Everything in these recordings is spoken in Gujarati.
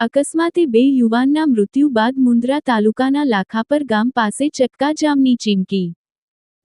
અકસ્માતે બે યુવાનના મૃત્યુ બાદ મુન્દ્રા તાલુકાના લાખાપર ગામ પાસે ચક્કાજામની ચીમકી.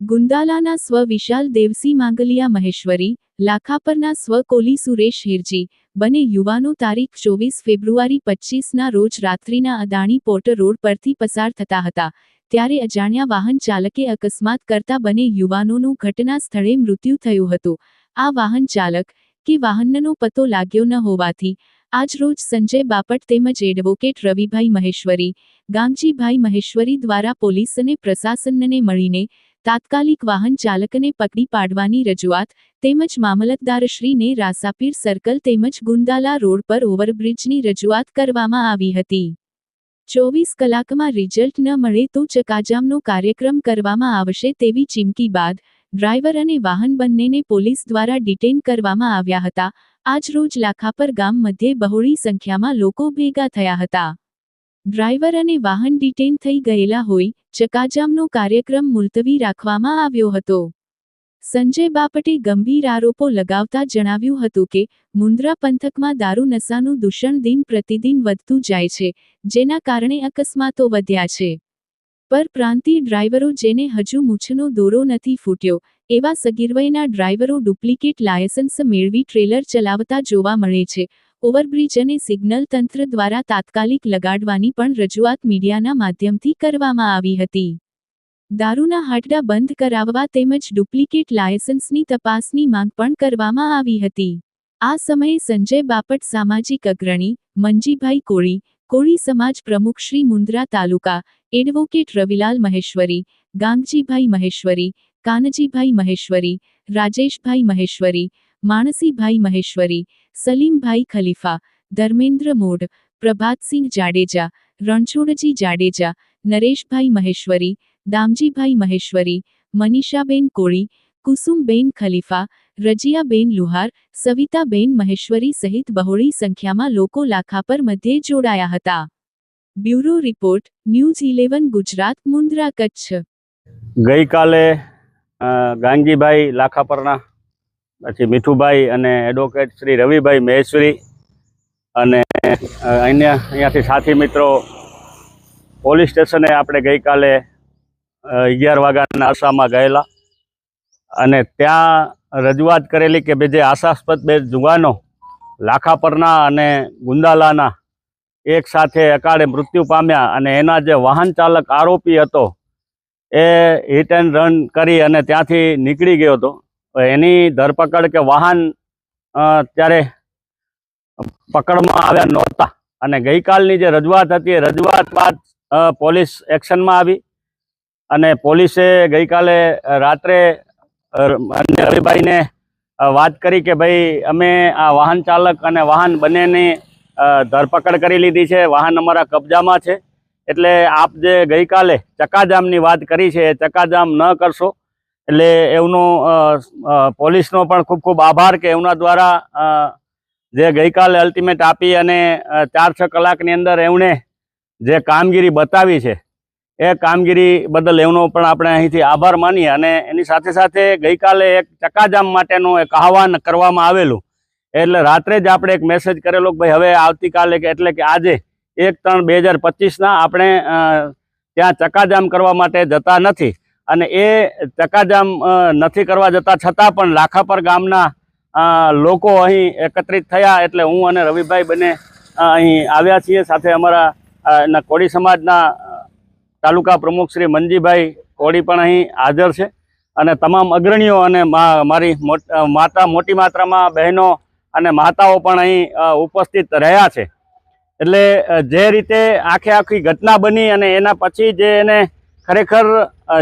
ગુંદાલાના સ્વ વિશાલ દેવસી માંગલિયા મહેશ્વરી, લાખાપરના સ્વ કોલી સુરેશ હિરજી, બંને યુવાનો તારીખ ચોવીસ ફેબ્રુઆરી પચીસના રોજ રાત્રિના અદાણી પોર્ટ રોડ પરથી પસાર થતા હતા. ત્યારે અજાણ્યા વાહન ચાલકે અકસ્માત કરતા બંને યુવાનોનું ઘટના સ્થળે મૃત્યુ થયું હતું. આ વાહન ચાલક, કે વાહનનો પતો લાગ્યો ન હોવાથી આજરોજ સંજય બાપટ તેમજ એડવોકેટ રવિભાઈ મહેશ્વરી, ગામજીભાઈ મહેશ્વરી દ્વારા પોલીસ અને પ્રશાસનને મળીને તાત્કાલિક વાહન ચાલકને પકડી પાડવાની રજૂઆત તેમજ મામલતદારશ્રીને રાસાપીર સર્કલ તેમજ ગુંદાલા રોડ પર ઓવરબ્રિજની રજૂઆત કરવામાં આવી હતી. ચોવીસ કલાકમાં રિઝલ્ટ ન મળે તો ચકાજામનો કાર્યક્રમ કરવામાં આવશે તેવી ચીમકી બાદ ડ્રાઈવર અને વાહન બંનેને પોલીસ દ્વારા ડિટેન કરવામાં આવ્યા હતા. આજરોજ લાખાપર ગામ મધ્યે બહોળી સંખ્યામાં લોકો ભેગા થયા હતા. ડ્રાઈવર અને વાહન ડિટેન થઈ ગયેલા હોય ચકાજામનો કાર્યક્રમ મુલતવી રાખવામાં આવ્યો હતો. સંજય બાપટે ગંભીર આરોપો લગાવતા જણાવ્યું હતું કે, મુન્દ્રા પંથકમાં દારૂ નશાનું દૂષણ દિન પ્રતિદિન વધતું જાય છે, જેના કારણે અકસ્માતો વધ્યા છે. પર પ્રાંતીય ડ્રાઈવરો જેને હજુ મૂછનો દોરો નથી ફૂટ્યો, એવા સગીરવયના ડ્રાઈવરો ડુપ્લિકેટ લાયસન્સ મેળવી ટ્રેલર ચલાવતા જોવા મળે છે. ઓવરબ્રિજ અને સિગ્નલ તંત્ર દ્વારા તાત્કાલિક લગાડવાની પણ રજૂઆત મીડિયાના માધ્યમથી કરવામાં આવી હતી. દારૂના હાટડા બંધ કરાવવા તેમજ ડુપ્લિકેટ લાયસન્સની તપાસની માંગ પણ કરવામાં આવી હતી. આ સમયે સંજય બાપટ સામાજિક અગ્રણી, મંજીભાઈ કોળી કોળી સમાજ પ્રમુખ શ્રી મુન્દ્રા તાલુકા, એડવોકેટ રવિલાલ મહેશ્વરી, ગાંગજીભાઈ મહેશ્વરી, કાનજીભાઈ મહેશ્વરી, રાજેશભાઈ મહેશ્વરી, માણસીભાઈ મહેશ્વરી, સલીમભાઈ ખલીફા, ધર્મેન્દ્ર મોઢ, પ્રભાતસિંહ જાડેજા, રણછોડજી જાડેજા, નરેશભાઈ મહેશ્વરી દામજીભાઈ મહેશ્વરી મનીષાબેન કોળી કુસુમબેન ખલીફા રજિયાબેન લુહાર સવિતાબેન મહેશ્વરી સહિત બહોળી સંખ્યામાં લોકો લાખાપર મધ્યે જોડાયા હતા bureau report news eleven Gujarat Mundra Kutch ગઈકાલે ગાંગીભાઈ લાખાપરના, પછી મીઠુભાઈ અને એડવોકેટ શ્રી રવિભાઈ મહેશ્વરી અને અહીંયા અહીંયાથી સાથી મિત્રો, પોલીસ સ્ટેશને આપણે ગઈકાલે અગિયાર વાગ્યાના આશામાં ગયેલા. અને ત્યાં રજૂઆત કરેલી કે બે જે આશાસ્પદ બે જુવાનો લાખાપરના અને ગુંદાલાના એક સાથે અકાળે મૃત્યુ પામ્યા અને એના જે વાહન ચાલક આરોપી હતો એ હિટ એન્ડ રન કરી અને ત્યાંથી નીકળી ગયો હતો. એની ધરપકડ કે વાહન ત્યારે પકડમાં આવ્યા નહોતા. અને ગઈકાલની જે રજૂઆત હતી એ રજૂઆત બાદ પોલીસ એક્શનમાં આવી. અને પોલીસે ગઈકાલે રાત્રે અને રવિભાઈને વાત કરી કે ભાઈ, અમે આ વાહન ચાલક અને વાહન બંનેની ધરપકડ કરી લીધી છે. વાહન અમારા કબજામાં છે. એટલે આપ જે ગઈકાલે ચકાજામની વાત કરી છે, એ ચકાજામ ન કરશો. એટલે એમનો પોલીસનો પણ ખૂબ ખૂબ આભાર કે એમના દ્વારા જે ગઈકાલે અલ્ટિમેટ આપી અને ચાર છ કલાકની અંદર એમણે જે કામગીરી બતાવી છે એ કામગીરી બદલ એમનો પણ આપણે અહીંથી આભાર માનીએ અને એની સાથે સાથે ગઈકાલે એક ચકાજામ માટેનું એક આહવાન કરવામાં આવેલું. એટલે રાત્રે જ આપણે એક મેસેજ કરેલો કે ભાઈ હવે આવતીકાલે એટલે કે આજે એક ત્રણ બે હજાર પચીસના આપણે ત્યાં ચકાજામ કરવા માટે જતા નથી. અને એ ચકાજામ નથી કરવા જતા છતાં પણ લાખાપર ગામના લોકો અહીં એકત્રિત થયા એટલે હું અને રવિભાઈ બંને અહીં આવ્યા છીએ. સાથે અમારા કોળી સમાજના તાલુકા પ્રમુખ શ્રી મંજીભાઈ કોળી પણ અહીં હાજર છે. અને તમામ અગ્રણીઓ અને મારી માતા, મોટી માત્રામાં બહેનો અને માતાઓ પણ અહીં ઉપસ્થિત રહ્યા છે. એટલે જે રીતે આખે આખી ઘટના બની અને એના પછી જે એને ખરેખર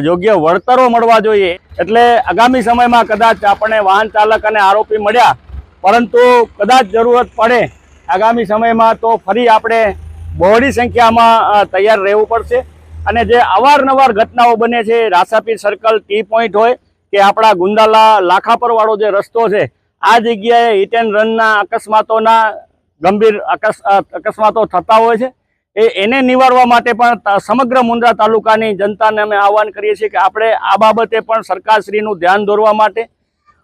યોગ્ય વળતરો મળવા જોઈએ, એટલે આગામી સમયમાં કદાચ આપણે વાહન ચાલક અને આરોપી મળ્યા, પરંતુ કદાચ જરૂરત પડે, આગામી સમયમાં તો ફરી આપણે બહોળી સંખ્યામાં તૈયાર રહેવું પડશે. અને જે અવારનવાર ઘટનાઓ બને છે, રાસાપીર સર્કલ ટી પોઈન્ટ હોય કે આપણા ગુંદાલા લાખાપરવાળો જે રસ્તો છે, આ જગ્યાએ હિટ એન્ડ રનના અકસ્માતોના ગંભીર અકસ અકસ્માતો થતા હોય છે. એ, એને નિવારવા માટે પણ સમગ્ર મુન્દ્રા તાલુકાની જનતાને અમે આહવાન કરીએ છીએ કે આપણે આ બાબતે પણ સરકારશ્રીનું ધ્યાન દોરવા માટે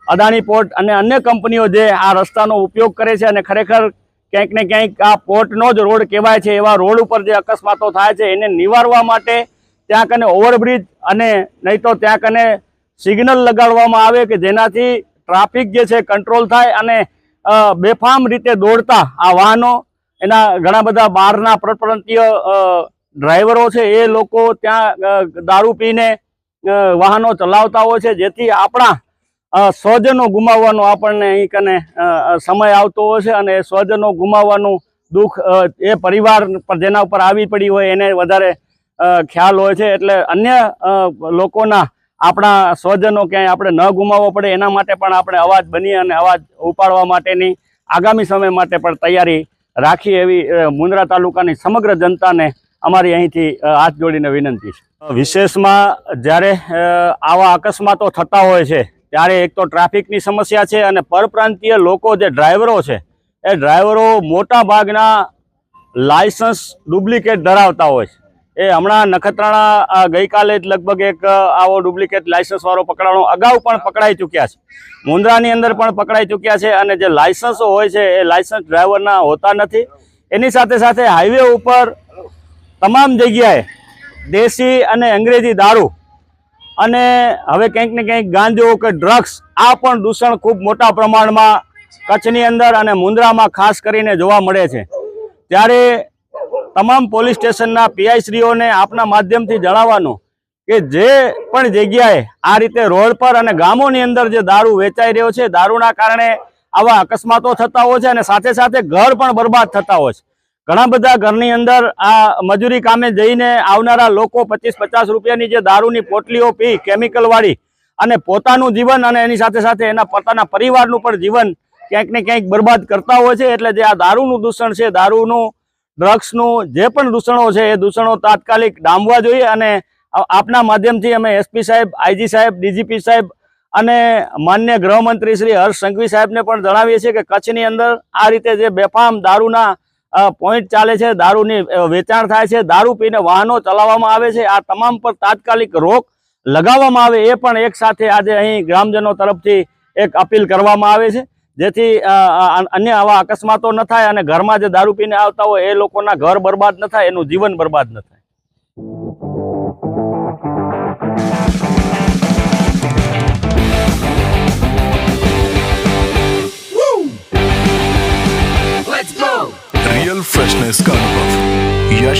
અદાણી પોર્ટ અને અન્ય કંપનીઓ જે આ રસ્તાનો ઉપયોગ કરે છે અને ખરેખર ક્યાંક ને ક્યાંક આ પોર્ટનો જ રોડ કહેવાય છે, એવા રોડ ઉપર જે અકસ્માતો થાય છે, એને નિવારવા માટે ત્યાં કને ઓવરબ્રિજ અને નહીં તો ત્યાં કને સિગ્નલ લગાડવામાં આવે કે જેનાથી ટ્રાફિક જે છે કંટ્રોલ થાય અને બેફામ રીતે દોડતા આ વાહનો. એના ઘણા બધા બહારના પરપ્રાંતીય ડ્રાઈવરો છે, એ લોકો ત્યાં દારૂ પીને વાહનો ચલાવતા હોય છે, જેથી આપણા સ્વજનો ગુમાવવાનો આપણને અહીં કને સમય આવતો હોય છે અને સ્વજનો ગુમાવવાનું દુઃખ એ પરિવાર પર જેના ઉપર આવી પડી હોય એને વધારે ખ્યાલ હોય છે. એટલે અન્ય લોકોના આપણા સ્વજનો ક્યાંય આપણે ન ગુમાવવો પડે, એના માટે પણ આપણે અવાજ બની અને અવાજ ઉપાડવા માટેની આગામી સમય માટે પણ તૈયારી રાખી એવી મુન્દ્રા તાલુકાની સમગ્ર જનતાને અમારી અહીંથી હાથ જોડીને વિનંતી છે. વિશેષમાં જ્યારે આવા અકસ્માતો થતા હોય છે ત્યારે એક તો ટ્રાફિકની સમસ્યા છે અને પરપ્રાંતીય લોકો જે ડ્રાઈવરો છે, એ ડ્રાઈવરો મોટા ભાગના લાયસન્સ ડુપ્લિકેટ ધરાવતા હોય છે. એ હમણાં નખત્રાણા ગઈકાલે જ લગભગ એક આવો ડુપ્લિકેટ લાયસન્સવાળો પકડાણો અગાઉ પણ પકડાઈ ચૂક્યા છે. મુન્દ્રાની અંદર પણ પકડાઈ ચૂક્યા છે અને જે લાયસન્સો હોય છે, એ લાયસન્સ ડ્રાઈવરના હોતા નથી. એની સાથે સાથે હાઈવે ઉપર તમામ જગ્યાએ દેશી અને અંગ્રેજી દારૂ અને હવે કંઈક ને કંઈક ગાંજો કે ડ્રગ્સ આ પણ દૂષણ ખૂબ મોટા પ્રમાણમાં કચ્છની અંદર અને મુન્દ્રામાં ખાસ કરીને જોવા મળે છે. ત્યારે તમામ પોલીસ સ્ટેશનના પીઆઈશ્રીઓને આપના માધ્યમથી જણાવવાનું કે જે પણ જગ્યાએ આ રીતે રોડ પર અને ગામોની અંદર જે દારૂ વેચાઈ રહ્યો છે, દારૂના કારણે આવા અકસ્માતો થતા હોય છે અને સાથે સાથે ઘર પણ બરબાદ થતા હોય છે. ઘણા બધા ઘરની અંદર આ મજૂરી કામે જઈને આવનારા લોકો પચીસ પચાસ રૂપિયાની જે દારૂની પોટલીઓ પી કેમિકલ વાળી અને પોતાનું જીવન અને એની સાથે સાથે એના પોતાના પરિવારનું પણ જીવન ક્યાંક ને ક્યાંક બરબાદ કરતા હોય છે. એટલે જે આ દારૂનું દૂષણ છે, દારૂનું ડ્રગ્સનું જે પણ દૂષણો છે, એ દૂષણો તાત્કાલિક ડામવા જોઈએ અને આપના માધ્યમથી અમે એસપી સાહેબ, આઈજી સાહેબ, ડીજીપી સાહેબ અને માન્ય ગૃહમંત્રી શ્રી હર્ષ સંઘવી સાહેબને પણ જણાવીએ છીએ કે કચ્છની અંદર આ રીતે જે બેફામ દારૂના પોઈન્ટ ચાલે છે, દારૂની વેચાણ થાય છે, દારૂ પીને વાહનો ચલાવવામાં આવે છે. આ તમામ પર તાત્કાલિક રોક લગાવવામાં આવે એ પણ એક સાથે આજે અહીં ગ્રામજનો તરફથી એક અપીલ કરવામાં આવે છે. જેથી અન્ય આવા અકસ્માતો ન થાય અને ઘરમાં જે દારૂ પીને આવતા હોય એ લોકોના ઘર બરબાદ ન થાય, એનું જીવન બરબાદ ન થાય.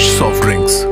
Soft Drinks.